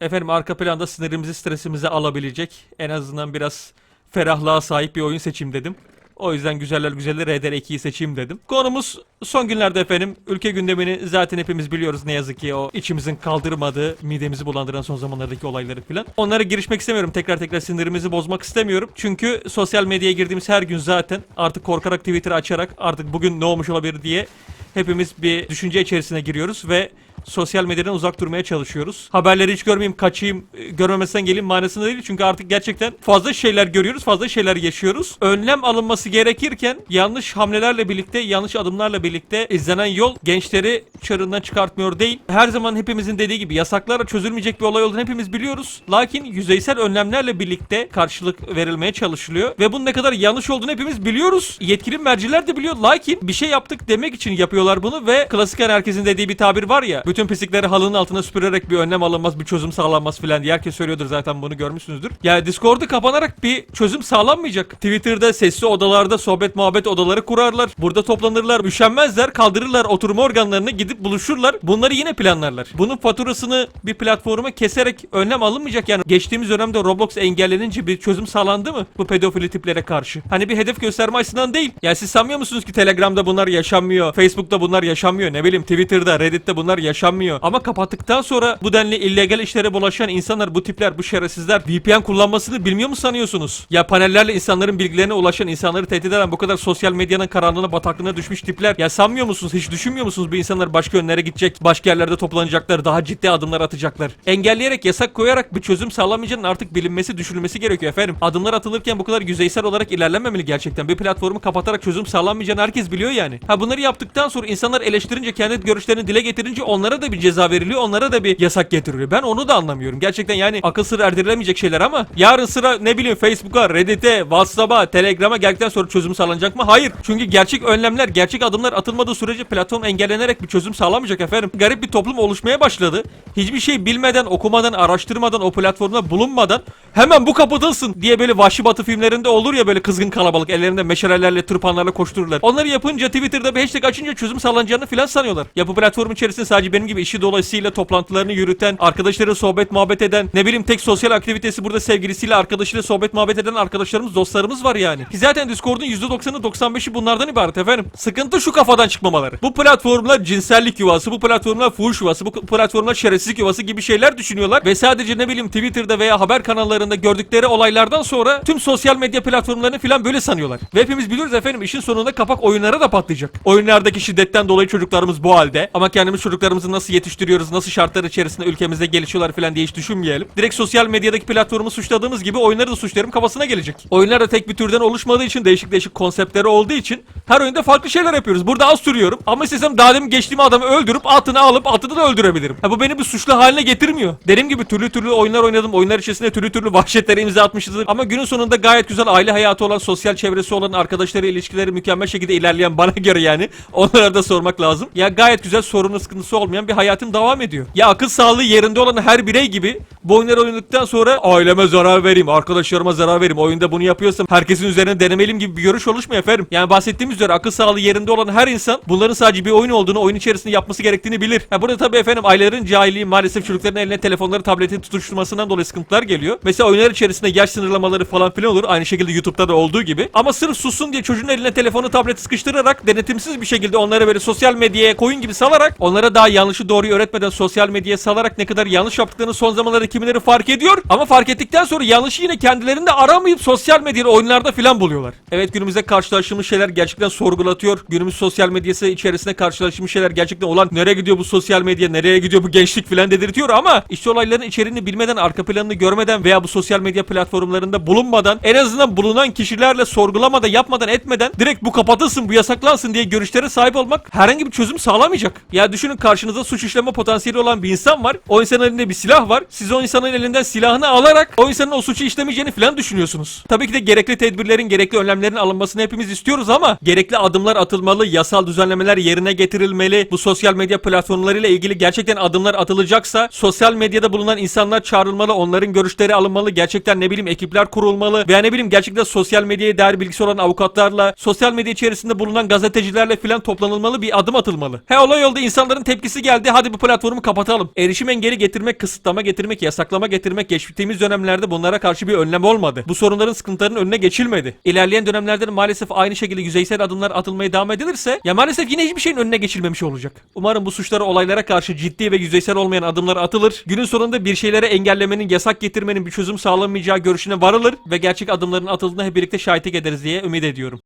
Efendim arka planda sinirimizi stresimizi alabilecek en azından biraz ferahlığa sahip bir oyun seçeyim dedim. O yüzden güzeller güzeli RDR2'yi seçeyim dedim. Konumuz son günlerde efendim ülke gündemini zaten hepimiz biliyoruz ne yazık ki o içimizin kaldırmadığı midemizi bulandıran son zamanlardaki olayları filan. Onlara girişmek istemiyorum tekrar tekrar sinirimizi bozmak istemiyorum. Çünkü sosyal medyaya girdiğimiz her gün zaten artık korkarak Twitter açarak artık bugün ne olmuş olabilir diye hepimiz bir düşünce içerisine giriyoruz ve sosyal medyadan uzak durmaya çalışıyoruz. Haberleri hiç görmeyeyim, kaçayım, e, görmemesinden geleyim manasında değil. Çünkü artık gerçekten fazla şeyler görüyoruz, fazla şeyler yaşıyoruz. Önlem alınması gerekirken yanlış hamlelerle birlikte, yanlış adımlarla birlikte izlenen yol gençleri çarından çıkartmıyor değil. Her zaman hepimizin dediği gibi yasaklarla çözülmeyecek bir olay olduğunu hepimiz biliyoruz. Lakin yüzeysel önlemlerle birlikte karşılık verilmeye çalışılıyor. Ve bunun ne kadar yanlış olduğunu hepimiz biliyoruz. Yetkili merciler de biliyor. Lakin bir şey yaptık demek için yapıyorlar bunu ve klasik herkesin dediği bir tabir var ya. Bütün pislikleri halının altına süpürerek bir önlem alınmaz, bir çözüm sağlanmaz filan diye herkes söylüyordur zaten bunu görmüşsünüzdür. Ya Discord'u kapanarak bir çözüm sağlanmayacak. Twitter'da sesli odalarda sohbet muhabbet odaları kurarlar. Burada toplanırlar, üşenmezler, kaldırırlar oturma organlarını gidip buluşurlar. Bunları yine planlarlar. Bunun faturasını bir platforma keserek önlem alınmayacak yani. Geçtiğimiz dönemde Roblox engellenince bir çözüm sağlandı mı bu pedofili tiplere karşı? Hani bir hedef gösterme açısından değil. Ya siz sanmıyor musunuz ki Telegram'da bunlar yaşanmıyor, Facebook'ta bunlar yaşanmıyor, ne bileyim Twitter'da, Reddit'te bunlar yaşanmıyor. Ama kapattıktan sonra bu denli illegal işlere bulaşan insanlar, bu tipler, bu şerefsizler VPN kullanmasını bilmiyor mu sanıyorsunuz? Ya panellerle insanların bilgilerine ulaşan, insanları tehdit eden bu kadar sosyal medyanın karanlığına, bataklığına düşmüş tipler. Ya sanmıyor musunuz, hiç düşünmüyor musunuz bu insanlar başka yönlere gidecek, başka yerlerde toplanacaklar, daha ciddi adımlar atacaklar. Engelleyerek, yasak koyarak bir çözüm sağlamayacağının artık bilinmesi, düşünülmesi gerekiyor efendim. Adımlar atılırken bu kadar yüzeysel olarak ilerlenmemeli gerçekten. Bir platformu kapatarak çözüm sağlanmayacağını herkes biliyor yani. Ha bunları yaptıktan sonra insanlar eleştirince, kendi görüşlerini dile getirince onlara da bir ceza veriliyor, onlara da bir yasak getiriliyor. Ben onu da anlamıyorum. Gerçekten yani akıl sır erdirilemeyecek şeyler ama yarın sıra ne bileyim Facebook'a, Reddit'e, WhatsApp'a, Telegram'a geldikten sonra çözüm sağlanacak mı? Hayır. Çünkü gerçek önlemler, gerçek adımlar atılmadığı sürece platform engellenerek bir çözüm sağlamayacak efendim. Garip bir toplum oluşmaya başladı. Hiçbir şey bilmeden, okumadan, araştırmadan, o platformda bulunmadan hemen bu kapatılsın diye böyle vahşi batı filmlerinde olur ya böyle kızgın kalabalık ellerinde meşalelerle, tırpanlarla koştururlar. Onları yapınca Twitter'da bir hashtag açınca çözüm sağlanacağını filan sanıyorlar. Ya bu platform içerisinde sadece benim gibi işi dolayısıyla toplantılarını yürüten, arkadaşları sohbet muhabbet eden, ne bileyim tek sosyal aktivitesi burada sevgilisiyle, arkadaşıyla sohbet muhabbet eden arkadaşlarımız, dostlarımız var yani. Ki zaten Discord'un %90'ı 95'i bunlardan ibaret efendim. Sıkıntı şu kafadan çıkmamaları. Bu platformlar cinsellik yuvası, bu platformlar fuhuş yuvası, bu platformlar şerefsizlik yuvası gibi şeyler düşünüyorlar ve sadece ne bileyim Twitter'da veya haber kanallarında gördükleri olaylardan sonra tüm sosyal medya platformlarını filan böyle sanıyorlar. Ve hepimiz biliyoruz efendim işin sonunda kapak oyunlara da patlayacak. Oyunlardaki şiddetten dolayı çocuklarımız bu halde ama kendimiz çocuklarımızı nasıl yetiştiriyoruz, nasıl şartlar içerisinde ülkemizde gelişiyorlar filan diye hiç düşünmeyelim. Direkt sosyal medyadaki platformu suçladığımız gibi oyunları da suçlarım kafasına gelecek. Oyunlar da tek bir türden oluşmadığı için değişik değişik konseptleri olduğu için her oyunda farklı şeyler yapıyoruz. Burada az sürüyorum ama istesem daha demin geçtiğim adamı öldürüp atını alıp atını da öldürebilirim. Ha bu beni bir suçlu haline getirmiyor. Dediğim gibi türlü türlü oyunlar oynadım. Oyunlar içerisinde türlü türlü vahşetlere imza atmışızdır. Ama günün sonunda gayet güzel aile hayatı olan, sosyal çevresi olan, arkadaşları ilişkileri mükemmel şekilde ilerleyen bana göre yani. Onlara da sormak lazım. Ya gayet güzel sorunu sıkıntısı olmayan bir hayatın devam ediyor. Ya akıl sağlığı yerinde olan her birey gibi bu oyunları oynadıktan sonra aileme zarar vereyim, arkadaşlarıma zarar vereyim. Oyunda bunu yapıyorsam herkesin üzerine denemeliyim gibi bir görüş oluşmuyor efendim. Yani bahsettiğimiz üzere akıl sağlığı yerinde olan her insan bunların sadece bir oyun olduğunu, oyun içerisinde yapması gerektiğini bilir. Ha burada tabii efendim ailelerin cahilliği maalesef çocukların eline telefonları, tableti tutuşturmasından dolayı sıkıntılar geliyor. Mesela oyunlar içerisinde yaş sınırlamaları falan filan olur. Aynı şekilde YouTube'da da olduğu gibi. Ama sırf sussun diye çocuğun eline telefonu, tableti sıkıştırarak denetimsiz bir şekilde onları böyle sosyal medyaya koyun gibi salarak onlara daha yanlışı doğruyu öğretmeden sosyal medyaya salarak ne kadar yanlış yaptıklarını son zamanlarda kimileri fark ediyor. Ama fark ettikten sonra yanlışı yine kendilerinde aramayıp sosyal medyada oyunlarda filan buluyorlar. Evet günümüzde karşılaştığımız şeyler gerçekten sorgulatıyor. Günümüz sosyal medyası içerisinde karşılaştığımız şeyler gerçekten olan nereye gidiyor bu sosyal medya, nereye gidiyor bu gençlik filan dedirtiyor ama işte olayların içeriğini bilmeden, arka planını görmeden veya bu sosyal medya platformlarında bulunmadan en azından bulunan kişilerle sorgulamadan, yapmadan, etmeden direkt bu kapatılsın, bu yasaklansın diye görüşlere sahip olmak herhangi bir çözüm sağlamayacak. Ya düşünün karşınızda suç işleme potansiyeli olan bir insan var. O insanın elinde bir silah var. Siz o insanın elinden silahını alarak o insanın o suçu işlemeyeceğini falan düşünüyorsunuz. Tabii ki de gerekli tedbirlerin, gerekli önlemlerin alınmasını hepimiz istiyoruz ama gerekli adımlar atılmalı, yasal düzenlemeler yerine getirilmeli. Bu sosyal medya platformlarıyla ilgili gerçekten adımlar atılacaksa sosyal medyada bulunan insanlar çağrılmalı, onların görüşleri alınmalı, gerçekten ne bileyim ekipler kurulmalı veya ne bileyim gerçekten sosyal medyaya dair bilgisi olan avukatlarla, sosyal medya içerisinde bulunan gazetecilerle filan toplanılmalı bir adım atılmalı. He olay yolda insanların tepkisi geldi. Hadi bu platformu kapatalım. Erişim engeli getirmek, kısıtlama getirmek, yasaklama getirmek geçtiğimiz dönemlerde bunlara karşı bir önlem olmadı. Bu sorunların sıkıntıların önüne geçilmedi. İlerleyen dönemlerde de maalesef aynı şekilde yüzeysel adımlar atılmaya devam edilirse ya maalesef yine hiçbir şeyin önüne geçilmemiş olacak. Umarım bu suçlara olaylara karşı ciddi ve yüzeysel olmayan adımlar atılır. Günün sonunda bir şeylere engellemenin, yasak getirmenin bir çözüm sağlamayacağı görüşüne varılır ve gerçek adımların atıldığına hep birlikte şahitlik ederiz diye ümit ediyorum.